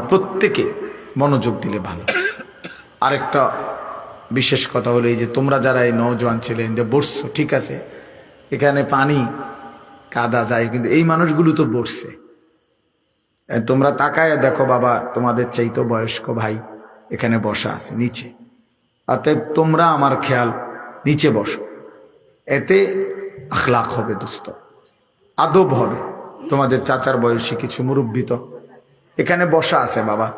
প্রত্যেকে মনোযোগ দিলে ভালো। আরেকটা বিশেষ কথা হলো এই যে তোমরা যারা এই নওজোয়ান ছিলেন যে বসছো, ঠিক আছে, এখানে পানি কাদা যায়, কিন্তু এই মানুষগুলো তো বসছে। তোমরা তাকায় দেখো বাবা, তোমাদের চাইতো বয়স্ক ভাই এখানে বসা আছে নিচে। অতএব তোমরা আমার খেয়াল নিচে বসো। এতে আখলাক হবে দুস্থ আদব হবে। তোমাদের চাচার বয়সী কিছু মুরব্বী তো এখানে বসা আছে বাবা।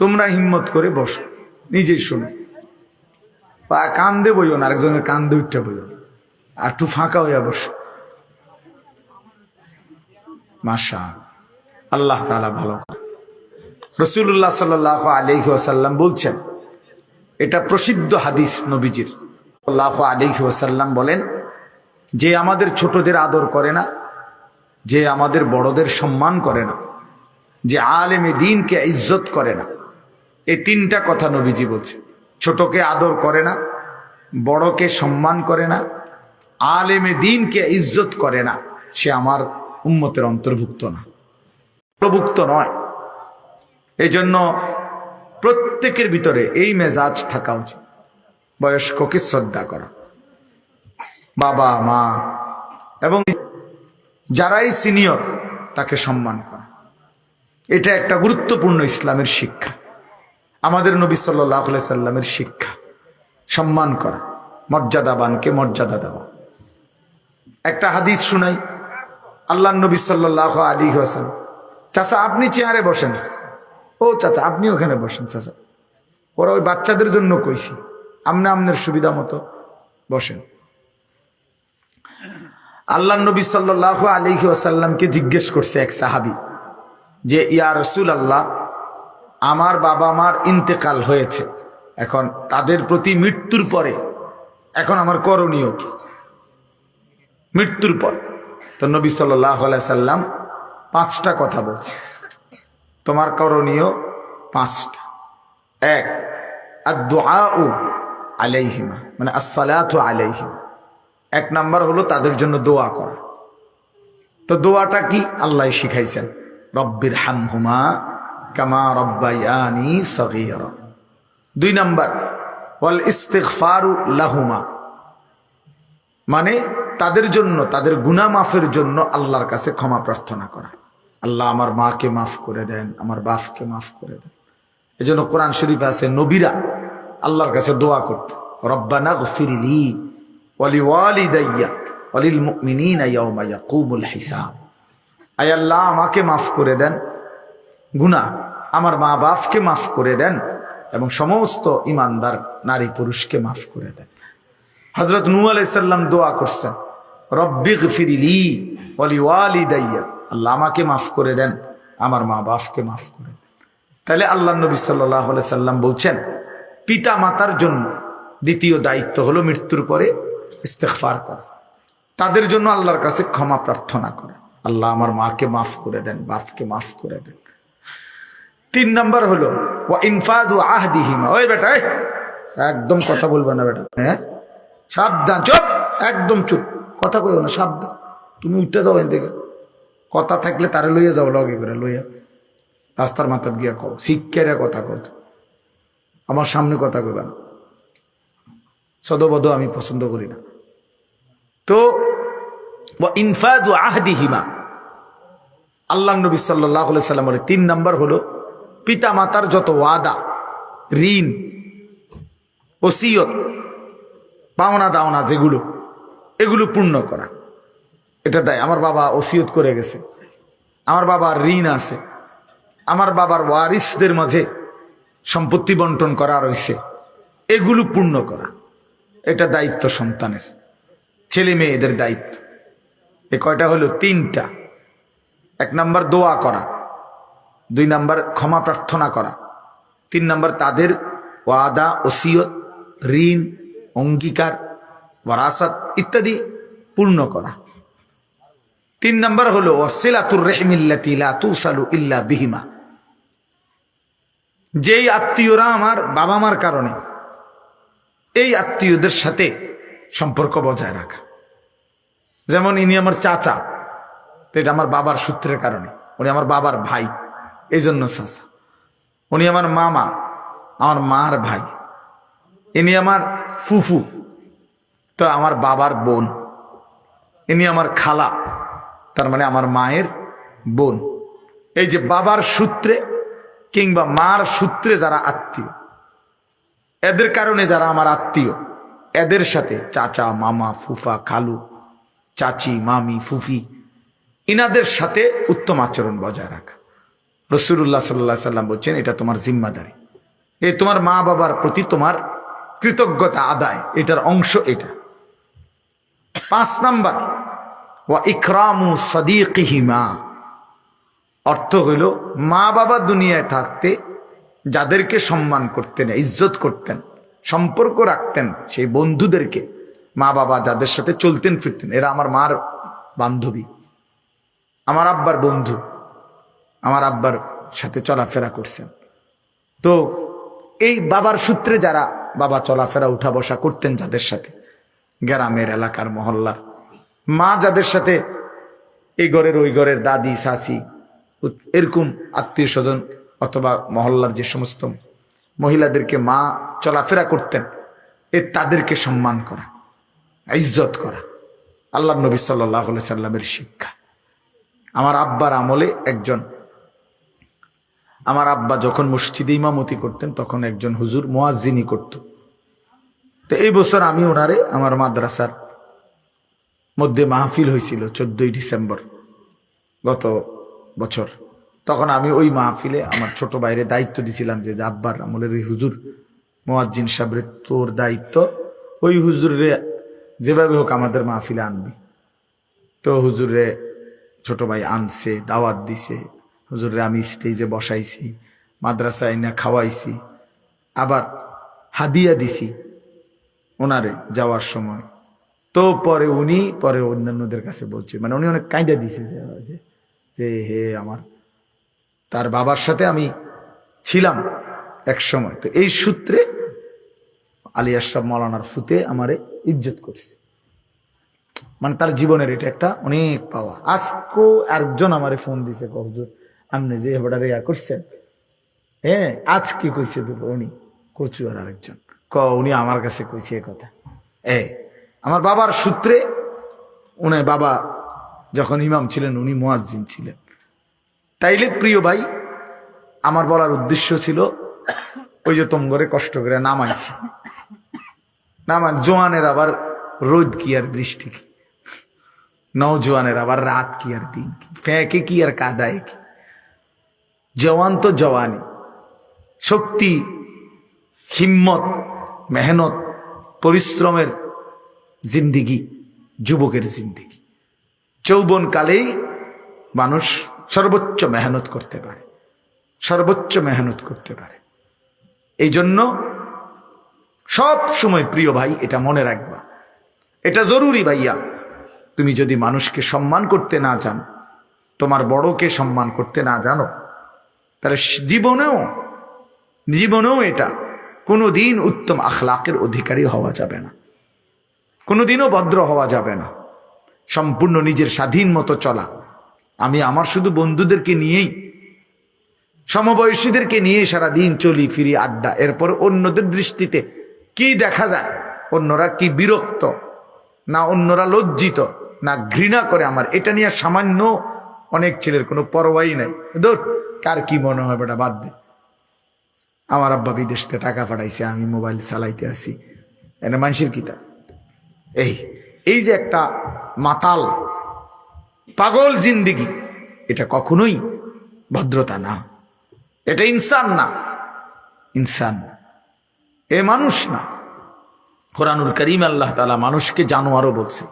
তোমরা হিম্মত করে বসো, নিজেই শুনো। কান্দে বইও না, আরেকজনের কান্দে উঠতে বইও আর একটু ফাঁকা হইয়া বসো। মাসা আল্লাহ তালা ভালো রসুল্লাহ সাল আলহি বলছেন, এটা প্রসিদ্ধ হাদিস নবীজির। আল্লাহ আলহি আসাল্লাম বলেন, যে আমাদের ছোটদের আদর করে না, যে আমাদের বড়দের সম্মান করে না যে আলেমে দিনকে ইজ্জত করে না। এই তিনটা কথা নবীজি বলছে। ছোটকে আদর করে না, বড়কে সম্মান করে না, আলেমে দিনকে ইজ্জত করে না। সে আমার উম্মতের অন্তর্ভুক্ত না। অন্তর্ভুক্ত নয়। এই জন্য প্রত্যেকের ভিতরে এই মেজাজ থাকা উচিত। বয়স্ককে শ্রদ্ধা করা। বাবা, মা এবং যারাই সিনিয়র, তাকে সম্মান করা। এটা একটা গুরুত্বপূর্ণ ইসলামের শিক্ষা। আমাদের নবী সাল্লাহ সাল্লামের শিক্ষা। সম্মান করা মর্যাদাবানকে মর্যাদা দেওয়া। একটা হাদিস শুনাই আল্লাহ নবী সাল্লাহ আলী হাসান চাচা, আপনি চেয়ারে বসেন। ও চাচা, আপনি ওখানে বসেন চাচা। ওরা ওই বাচ্চাদের জন্য কইছি, আমনে আমনের সুবিধা মতো বসেন। আল্লাহ নবী সাল্লাহ আলহি আসাল্লামকে জিজ্ঞেস করছে এক সাহাবি যে, ইয়া রসুল আল্লাহ আমার বাবা মার ইন্তেকাল হয়েছে। এখন তাদের প্রতি মৃত্যুর পরে, এখন আমার করণীয় কি? মৃত্যুর পরে। তো নবী সাল্লাম পাঁচটা কথা বলছে। তোমার করণীয় পাঁচটা। এক আলাইহিমা মানে আসসালাত আলাইহিমা। এক নাম্বার হলো তাদের জন্য দোয়া করা। তো দোয়াটা কি? আল্লাহ শিখাইছেন। রব্বির হামহুমা কামা রব্বায়ানি সগীর। দুই নাম্বার, ওয়াল ইস্তেগফারু লাহুমা। মানে তাদের জন্য, তাদের গুনাহ মাফের জন্য আল্লাহর কাছে ক্ষমা প্রার্থনা করা। আল্লাহ আমার মাকে মাফ করে দেন, আমার বাপকে মাফ করে দেন। এজন্য কোরআন শরীফ আছে, নবীরা আল্লাহর কাছে দোয়া করতে, রব্বানা গফিরলি ওয়ালি ওয়ালিদাইয়া ওয়ালিল মুমিনিনা ইয়াউমা ইয়াকুমুল হিসাব। আল্লাহ, আমাকে মাফ করে দেন। গুনা আমার মা বাপকে মাফ করে দেন এবং সমস্ত ইমানদার নারী পুরুষকে মাফ করে দেন। হজরত নু আলাইসাল্লাম দোয়া করছেন রব্বিক ফিরিলি অলি ওয়ালি ওয়ালিদাইয়া আল্লাহ আমাকে মাফ করে দেন, আমার মা বাপকে মাফ করে দেন। তাহলে আল্লাহ নবী সাল্লাহ সাল্লাম বলছেন, পিতা মাতার জন্য দ্বিতীয় দায়িত্ব হলো মৃত্যুর পরে ইস্তেকফার করা। তাদের জন্য আল্লাহর কাছে ক্ষমা প্রার্থনা করা। আল্লাহ আমার মাকে মাফ করে দেন, বাপকে মাফ করে দেন। তিন নাম্বার হলো ইনফাদু আহদিহিমা। ওই বেটা একদম কথা বলবে না বেটা। হ্যাঁ? সাবধান, চুপ, একদম চুপ। কথা কইও না, সাবধান। তুমি উঠে যাও এন থেকে কথা থাকলে তারে লইয়া যাও, লগে করে লইয়া। রাস্তার মাথার গিয়া কও শিক্ষারে কথা কত আমার সামনে কথা কইবা না। সদবদ আমি পছন্দ করি না। তো ইনফাদু আহদিহিমা। আল্লাহ নবী সাল্লাহ সাল্লাম বলে, তিন নাম্বার হলো পিতা মাতার যত ওয়াদা, ঋণ, ওসিয়ত, পাওনা দাওনা যেগুলো, এগুলো পূর্ণ করা। এটা দেয়, আমার বাবা ওসিয়ত করে গেছে, আমার বাবার ঋণ আছে, আমার বাবার ওয়ারিসদের মাঝে সম্পত্তি বন্টন করা রয়েছে, এগুলো পূর্ণ করা। এটা দায়িত্ব সন্তানের, ছেলে মেয়েদের দায়িত্ব। এ কয়টা হলো? তিনটা। এক নম্বর দোয়া করা, দুই নম্বর ক্ষমা প্রার্থনা করা, তিন নম্বর তাদের ওয়াদা, ওসিয়ত, ঋণ, অঙ্গীকার, ওয়ারাসাত ইত্যাদি পূর্ণ করা। তিন নম্বর হলো, ওয়াসিলাতুর রেহমিল্লাতি লা তুসালু ইল্লা বিহিমা। যেই আত্মীয়রা আমার বাবা মার কারণে, এই আত্মীয়দের সাথে সম্পর্ক বজায় রাখা। যেমন ইনি আমার চাচা এটা আমার বাবার সূত্রের কারণে। উনি আমার বাবার ভাই এই জন্য চাচা। উনি আমার মামা, আমার মার ভাই। ইনি আমার ফুফু, তো আমার বাবার বোন। ইনি আমার খালা, তার মানে আমার মায়ের বোন। এই যে বাবার সূত্রে কিংবা মার সূত্রে যারা আত্মীয়, এদের কারণে যারা আমার আত্মীয়, এদের সাথে চাচা, মামা, ফুফা, খালু চাচি, মামি, ফুফি, ইনাদের সাথে উত্তম আচরণ বজায় রাখা। রসুল্লাহ সাল্লাহ সাল্লাম বলছেন, এটা তোমার জিম্মাদারি। এ তোমার মা বাবার প্রতি তোমার কৃতজ্ঞতা আদায়। এটার অংশ এটা। পাঁচ নাম্বার, ওয়া ইকরামু সদিকিহিমা। অর্থ হইল, মা বাবা দুনিয়ায় থাকতে যাদেরকে সম্মান করতেন, ইজ্জত করতেন, সম্পর্ক রাখতেন সেই বন্ধুদেরকে মা বাবা যাদের সাথে চলতেন, ফিরতেন, এরা আমার মার বান্ধবী, আমার আব্বার বন্ধু, আমার আব্বার সাথে চলাফেরা করছেন। তো এই বাবার সূত্রে যারা বাবা চলাফেরা, উঠা বসা করতেন যাদের সাথে, গ্রামের এলাকার মহল্লার মা যাদের সাথে, এই ঘরের ওই ঘরের দাদি উ- এরকম আত্মীয় স্বজন অথবা মহল্লার যে সমস্ত মহিলাদেরকে মা চলাফেরা করতেন, এ তাদেরকে সম্মান করা। ইজ্জত করা। আল্লাহ নবী সাল্লাহ সাল্লামের শিক্ষা। আমার আব্বার আমলে একজন, আমার আব্বা যখন মসজিদে ইমামতি করতেন, তখন একজন হুজুর মোয়াজিনী করত। তো এই বছর আমি ওনারে আমার মাদ্রাসার মধ্যে মাহফিল হয়েছিল, চোদ্দই ডিসেম্বর গত বছর। তখন আমি ওই মাহফিলে আমার ছোট বাইরে দায়িত্ব দিছিলাম যে আব্বার আমলের ওই হুজুর মোয়াজ্জিন সাবরে তোর দায়িত্ব, ওই হুজুরে যেভাবে হোক আমাদের মাহফিলে আনবি। তো হুজুরে ছোট ভাই আনছে, দাওয়াত দিছে। হুজুরে আমি স্টেজে বসাইছি, মাদ্রাসায় না খাওয়াইছি। আবার হাদিয়া দিছি ওনারে যাওয়ার সময়। তো পরে উনি, পরে অন্যান্যদের কাছে বলছে মানে উনি অনেক কায়দা দিছে যে- যে যে, হে আমার, তার বাবার সাথে আমি ছিলাম এক সময়। তো এই সূত্রে আলী আশরাফ মৌলানার ফুতে আমারে ইজ্জত করছে। মানে তার জীবনের এটা একটা অনেক পাওয়া। আজকেও একজন আমারে ফোন দিছে কহজুর আপনি যে হেবাটা ইয়া করছেন হ্যাঁ আজ আজকে কইছে দুপুর উনি কচু আর আরেকজন। ক উনি আমার কাছে কইছে এ কথা। এ, আমার বাবার সূত্রে উনি বাবা যখন ইমাম ছিলেন, উনি মোয়াজ্জিন ছিলেন। তাইলে প্রিয় ভাই, আমার বলার উদ্দেশ্য ছিল, ওই যে তোমগরে কষ্ট করে নামাইছি। নামান জোয়ানের আবার রোদ কি আর বৃষ্টি কি? নৌজোয়ানের আবার রাত কি আর দিন কি? ফ্যাঁকে কি আর কাদায় কি? জওয়ান তো জওয়ানি শক্তি, হিম্মত, মেহনত, পরিশ্রমের জিন্দিগি, যুবকের জিন্দিগি। যৌবন কালেই মানুষ সর্বোচ্চ মেহনত করতে পারে। সর্বোচ্চ মেহনত করতে পারে। এই জন্য সব সময় প্রিয় ভাই, এটা মনে রাখবা। এটা জরুরি ভাইয়া। তুমি যদি মানুষকে সম্মান করতে না জানো তোমার বড়কে সম্মান করতে না জানো, তাহলে জীবনেও জীবনেও এটা কোনো দিন উত্তম আখলাকের অধিকারী হওয়া যাবে না। কোনোদিনও ভদ্র হওয়া যাবে না। সম্পূর্ণ নিজের স্বাধীন মতো চলা। আমি আমার শুধু বন্ধুদেরকে নিয়েই, সমবয়সীদেরকে নিয়ে সারা দিন চলি, ফিরি, আড্ডা। এরপর অন্যদের দৃষ্টিতে কি দেখা যায়? অন্যরা কি বিরক্ত? না অন্যরা লজ্জিত? না ঘৃণা করে আমার? এটা নিয়ে সামান্য অনেক ছেলের কোনো পরোয়াই নাই। দূর কার কি মনে হয় বেটা, বাদ দে। আমার আব্বা বিদেশ টাকা পাঠাইছে, আমি মোবাইল চালাইতে আসি এটা মানুষের কিতা এই এই যে একটা মাতাল, পাগল জিন্দিগি, এটা কখনোই ভদ্রতা না। এটা ইনসান না। ইনসান। এ মানুষ না। কোরআনুল করিম আল্লাহ তালা মানুষকে জানোয়ারও বলছে।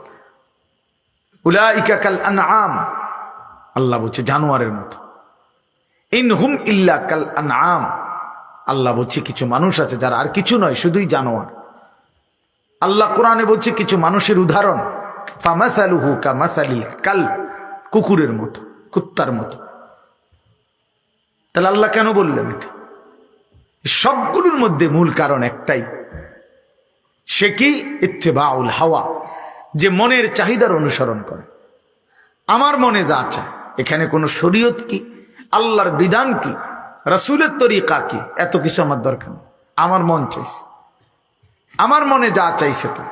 উলাইকা কাল আনআম। আল্লাহ বলছে জানোয়ারের মতো। ইন হুম ইল্লা কাল আনআম। আল্লাহ বলছে কিছু মানুষ আছে যারা আর কিছু নয়, শুধুই জানোয়ার। আল্লাহ কোরআনে বলছে কিছু মানুষের উদাহরণ। ফামাসালুহু কামাসালিল কাল, কুকুরের মতো, কুত্তার মতো। তাহলে আল্লাহ কেন বললেন এটা? সবগুলোর মধ্যে মূল কারণ একটাই। সে কি? ইত্তেবাউল হাওয়া, যে মনের চাহিদার অনুসরণ করে। আমার মনে যা চায়, এখানে কোনো শরীয়ত কি? আল্লাহর বিধান কি? রসুলের তরিকা কি? এত কিছু আমার দরকার আমার মন চাইছে। আমার মনে যা চাইছে তা।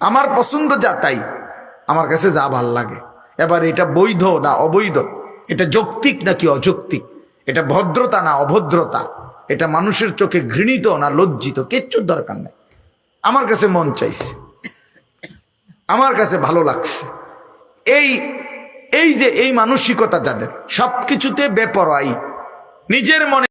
আমার পছন্দ যা তাই। আমার কাছে যা ভালো লাগে। এবার এটা বৈধ না অবৈধ? এটা যৌক্তিক নাকি অযৌক্তিক? এটা ভদ্রতা না অভদ্রতা? এটা মানুষের চোখে ঘৃণিত না লজ্জিত, কিচ্ছুর দরকার নাই। আমার কাছে মন চাইছে, আমার কাছে ভালো লাগছে। এই এই যে এই মানসিকতা যাদের, সবকিছুতে বেপরোয়াই, নিজের মনে